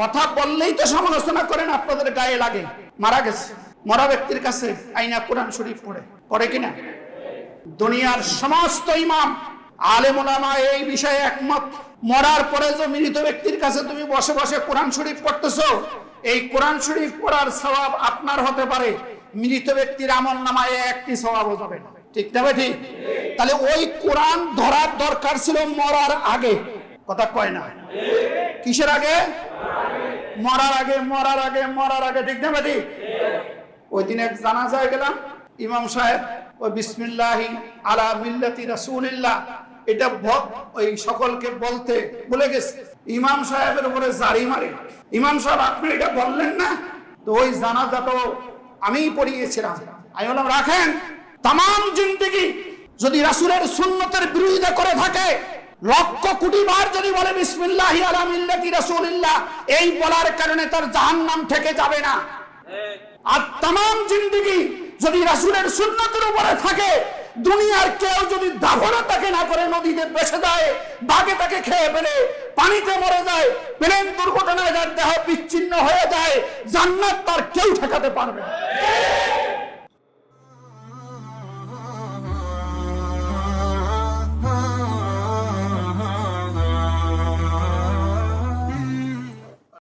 কথা বললেই তো সমালোচনা করেন, আপনাদের গায়ে লাগে। মারা গেছে। মরা ব্যক্তির কাছে আইনা কোরআন শরীফ পড়ে। পড়ে কিনা? দুনিয়ার সমস্ত ইমাম আলেম এই বিষয়ে একমত। মরার পরে যে মৃত ব্যক্তির কাছে তুমি বসে বসে কোরআন শরীফ পড়তেছো, এই কোরআন শরীফ পড়ার স্বভাব আপনার হতে পারে। মৃত ব্যক্তির আমল নামায় একটি স্বভাবও যাবে ঠিক না ভাই, ঠিক? তাহলে ওই কোরআন ধরার দরকার ছিল মরার আগে। কথা কয় না? কিসের আগে? মরার আগে মরার আগে মরার আগে, ঠিক না ওই দিন এক জানাজায় গেলাম, ইমাম সাহেব, ওই বিসমিল্লাহি আলা মিল্লাতি রাসূলিল্লাহ, এটা ওই সকলকে বলতে বলে গেছে। ইমাম সাহেবের উপরে জারি মারে। ইমাম সাহেব, আপনি এটা বললেন না? তো ওই জানাজা তো আমিই পড়িয়েছিলাম। আমি বললাম, রাখেন তাম জিন্দগি যদি রাসূলের সুন্নতের বিরোধিতা করে থাকে লক্ষ কোটি বার যদি বলে, বিসমিল্লাহি আলা মিল্লাতি রাসূলিল্লাহ এই বলার কারণে তার জাহান্নাম থেকে যাবে না আর তাম জিন্দগি যদি রাসূলের সুন্নতের উপরে থাকে, দুনিয়ার কেউ যদি দাফনও তাকে না করে, নদীতে বেসে যায় বাঘে তাকে খেয়ে ফেলে, পানিতে মরে যায়, প্লেন দুর্ঘটনায় যার দেহ বিচ্ছিন্ন হয়ে যায়, জান্নাত তার কেউ ঠেকাতে পারবে না।